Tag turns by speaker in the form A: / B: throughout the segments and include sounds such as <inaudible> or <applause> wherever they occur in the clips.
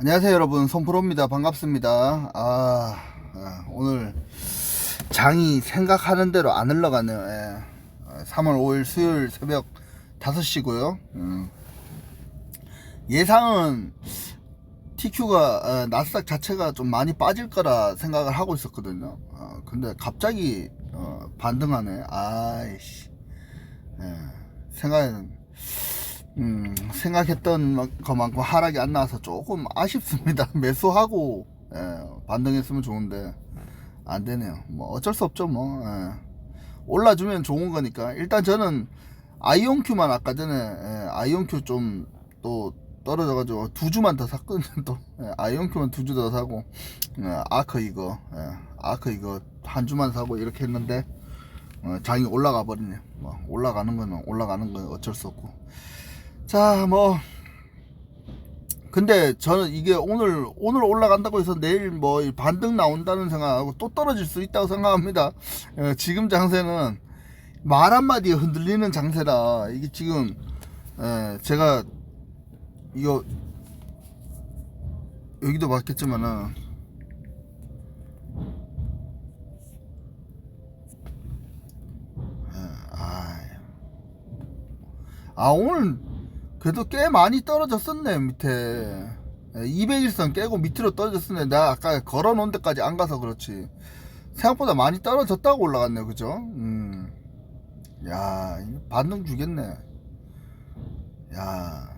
A: 안녕하세요 여러분. 손프로입니다. 반갑습니다. 아, 아, 오늘 장이 생각하는 대로 안 흘러가네요. 예. 아, 3월 5일 수요일 새벽 5시고요. 음. 예상은 TQ가 어, 나스닥 자체가 좀 많이 빠질 거라 생각을 하고 있었거든요. 어, 근데 갑자기 어, 반등하네. 아이씨. 예. 생각에는 음, 생각했던 것만큼 하락이 안 나와서 조금 아쉽습니다. <laughs> 매수하고 예, 반등했으면 좋은데 안 되네요. 뭐 어쩔 수 없죠. 뭐 예. 올라주면 좋은 거니까 일단 저는 아이온큐만 아까 전에 예, 아이온큐 좀 또 떨어져가지고 두 주만 더 샀거든요. <laughs> 또 예, 아이온큐만 두 주 더 사고 예, 아크 이거 예, 아크 이거 한 주만 사고 이렇게 했는데 어, 장이 올라가 버리네. 뭐 올라가는 거는 올라가는 건 어쩔 수 없고. 자, 뭐. 근데 저는 이게 오늘 오늘 올라간다고 해서 내일 뭐 반등 나온다는 생각하고 또 떨어질 수 있다고 생각합니다. 어, 지금 장세는 말 한마디에 흔들리는 장세라 이게 지금 에, 제가 이거 여기도 맞겠지만은 아, 아 오늘 그래도 꽤 많이 떨어졌었네 밑에. 200일선 깨고 밑으로 떨어졌었네. 내가 아까 걸어놓은 데까지 안 가서 그렇지. 생각보다 많이 떨어졌다고 올라갔네 그죠? 음. 야 반등 주겠네. 야.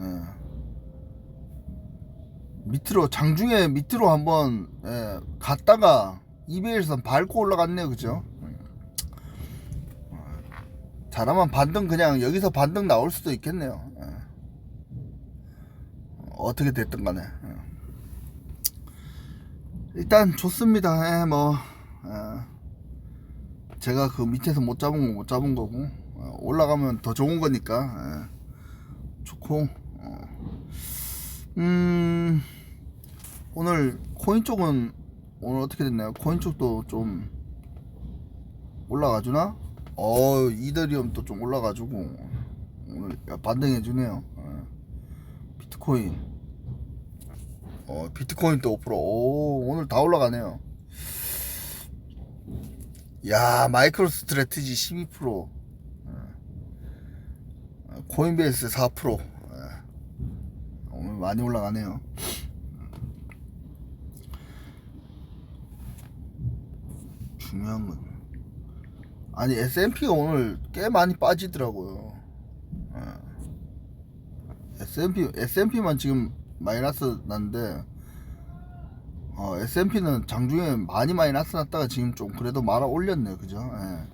A: 예. 밑으로 장중에 밑으로 한번 예, 갔다가 200일선 밟고 올라갔네요 그죠 잘하면 반등 그냥 여기서 반등 나올 수도 있겠네요. 예. 어떻게 됐든 간에. 예. 일단 좋습니다. 예, 뭐 예. 제가 그 밑에서 못 잡은 거 못 잡은 거고 어, 올라가면 더 좋은 거니까 예. 좋고 어. 음 오늘 코인 쪽은 오늘 어떻게 됐나요? 코인 쪽도 좀 올라가 주나? 어 이더리움 또 좀 올라가지고 오늘 반등해 주네요 어. 비트코인 어 비트코인 또 5%. 오 오늘 다 올라가네요 야 마이크로 스트레티지 12% 어. 코인베이스 4% 어. 오늘 많이 올라가네요 중요한 건 아니 S&P가 오늘 꽤 많이 빠지더라고요. 어. S&P S&P만 지금 마이너스 났는데 어, S&P는 장중에 많이 마이너스 났다가 지금 좀 그래도 말아 올렸네, 그죠? 예.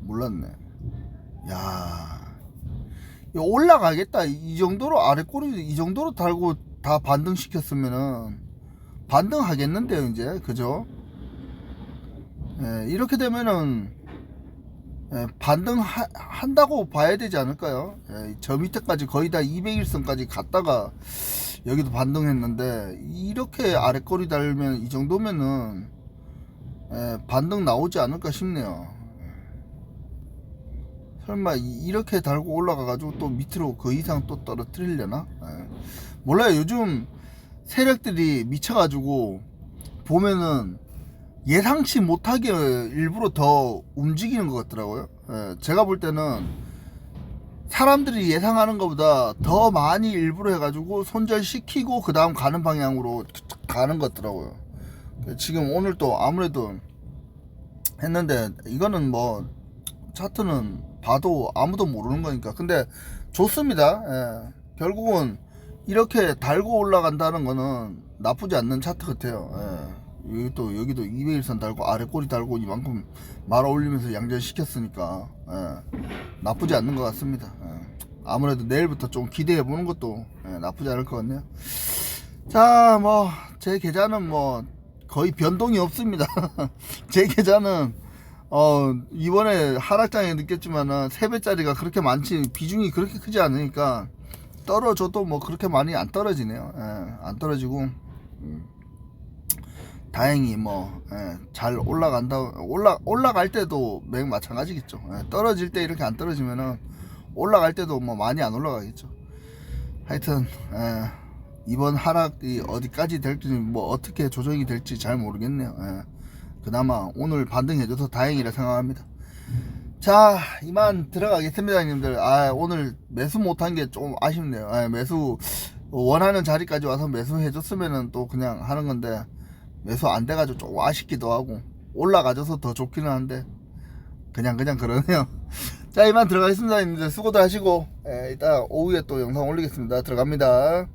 A: 몰랐네. 야, 올라가겠다. 이 정도로 아래 꼬리 이 정도로 달고 다 반등 시켰으면은 반등하겠는데요, 이제 그죠? 예, 이렇게 되면은 예, 반등한다고 봐야 되지 않을까요? 예, 저 밑에까지 거의 다 200일선까지 갔다가 여기도 반등했는데 이렇게 아래 꼬리 달면 이 정도면은 예, 반등 나오지 않을까 싶네요. 설마 이- 이렇게 달고 올라가가지고 또 밑으로 그 이상 또 떨어뜨리려나? 예. 몰라요. 요즘 세력들이 미쳐가지고 보면은 예상치 못하게 일부러 더 움직이는 것 같더라고요. 예, 제가 볼 때는 사람들이 예상하는 것보다 더 많이 일부러 해가지고 손절시키고 그 다음 가는 방향으로 가는 것 같더라고요. 지금 오늘 또 아무래도 했는데 이거는 뭐 차트는 봐도 아무도 모르는 거니까 근데 좋습니다. 예, 결국은 이렇게 달고 올라간다는 거는 나쁘지 않는 차트 같아요. 예. 여기 또 여기도 200일선 달고 아래 꼬리 달고 이만큼 말아 올리면서 양전 시켰으니까 예, 나쁘지 않는 것 같습니다. 예. 아무래도 내일부터 좀 기대해 보는 것도 예, 나쁘지 않을 것 같네요. 자, 뭐 제 계좌는 뭐 거의 변동이 없습니다. <laughs> 제 계좌는 어 이번에 하락장에 느꼈지만은 세 배짜리가 그렇게 많지 비중이 그렇게 크지 않으니까 떨어져도 뭐 그렇게 많이 안 떨어지네요. 예, 안 떨어지고. 음. 다행히 뭐잘 올라간다 올라 올라갈 때도 맥 마찬가지겠죠 예, 떨어질 때 이렇게 안 떨어지면은 올라갈 때도 뭐 많이 안 올라가겠죠 하여튼 에, 이번 하락이 어디까지 될지 뭐 어떻게 조정이 될지 잘 모르겠네요. 예. 그나마 오늘 반등해줘서 다행이라 생각합니다. 자 이만 들어가겠습니다 형님들 아 오늘 매수 못한 게 좀 아쉽네요 아, 매수 원하는 자리까지 와서 매수해줬으면은 또 그냥 하는 건데 매수 안 돼가지고 좀 아쉽기도 하고 올라가줘서 더 좋기는 한데 그냥 그냥 그러네요. <laughs> 자 이만 들어가겠습니다. 형님들 수고들 하시고 예, 이따 오후에 또 영상 올리겠습니다. 들어갑니다